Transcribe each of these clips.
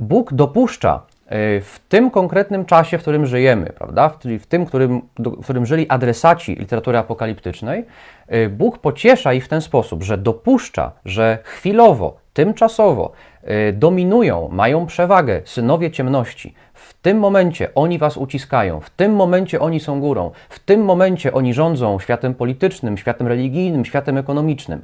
Bóg dopuszcza y, w tym konkretnym czasie, w którym żyjemy, prawda? Czyli w tym, którym, w którym żyli adresaci literatury apokaliptycznej, y, Bóg pociesza ich w ten sposób, że dopuszcza, że chwilowo, tymczasowo y, dominują, mają przewagę synowie ciemności. W tym momencie oni was uciskają, w tym momencie oni są górą, w tym momencie oni rządzą światem politycznym, światem religijnym, światem ekonomicznym.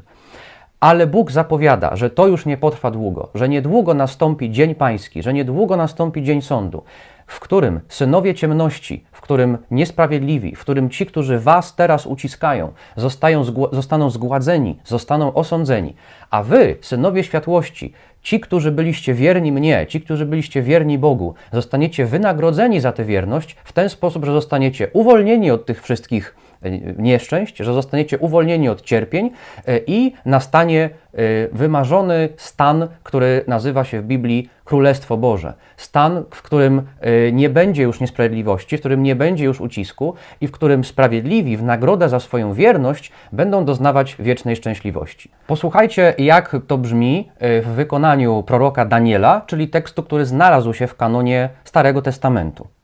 Ale Bóg zapowiada, że to już nie potrwa długo, że niedługo nastąpi dzień pański, że niedługo nastąpi dzień sądu, w którym synowie ciemności, w którym niesprawiedliwi, w którym ci, którzy was teraz uciskają, zostają, zostaną zgładzeni, zostaną osądzeni, a wy, synowie światłości, ci, którzy byliście wierni mnie, ci, którzy byliście wierni Bogu, zostaniecie wynagrodzeni za tę wierność w ten sposób, że zostaniecie uwolnieni od tych wszystkich nieszczęść, że zostaniecie uwolnieni od cierpień e, i nastanie e, wymarzony stan, który nazywa się w Biblii Królestwo Boże. Stan, w którym e, nie będzie już niesprawiedliwości, w którym nie będzie już ucisku i w którym sprawiedliwi w nagrodę za swoją wierność będą doznawać wiecznej szczęśliwości. Posłuchajcie, jak to brzmi e, w wykonaniu proroka Daniela, czyli tekstu, który znalazł się w kanonie Starego Testamentu.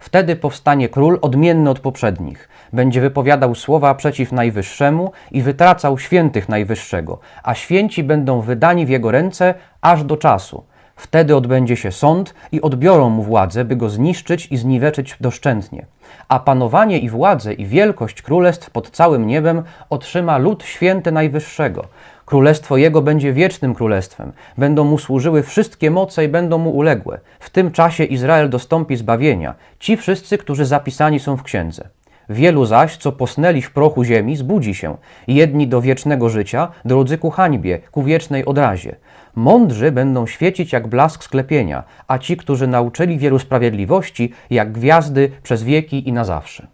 Wtedy powstanie król odmienny od poprzednich. Będzie wypowiadał słowa przeciw Najwyższemu i wytracał świętych Najwyższego, a święci będą wydani w jego ręce aż do czasu. Wtedy odbędzie się sąd i odbiorą mu władzę, by go zniszczyć i zniweczyć doszczętnie. A panowanie i władzę i wielkość królestw pod całym niebem otrzyma lud święty Najwyższego. Królestwo Jego będzie wiecznym królestwem. Będą mu służyły wszystkie moce i będą mu uległe. W tym czasie Izrael dostąpi zbawienia. Ci wszyscy, którzy zapisani są w księdze. Wielu zaś, co posnęli w prochu ziemi, zbudzi się. Jedni do wiecznego życia, drudzy ku hańbie, ku wiecznej odrazie. Mądrzy będą świecić jak blask sklepienia, a ci, którzy nauczyli wielu sprawiedliwości, jak gwiazdy przez wieki i na zawsze.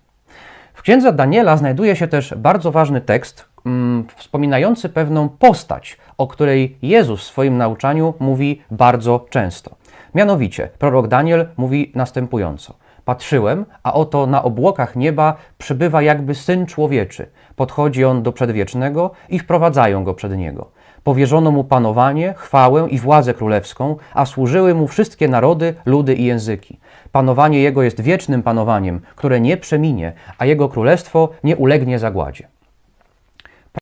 W księdze Daniela znajduje się też bardzo ważny tekst, mm, wspominający pewną postać, o której Jezus w swoim nauczaniu mówi bardzo często. Mianowicie, prorok Daniel mówi następująco. Patrzyłem, a oto na obłokach nieba przybywa jakby syn człowieczy. Podchodzi on do przedwiecznego i wprowadzają go przed niego. Powierzono mu panowanie, chwałę i władzę królewską, a służyły mu wszystkie narody, ludy i języki. Panowanie jego jest wiecznym panowaniem, które nie przeminie, a jego królestwo nie ulegnie zagładzie.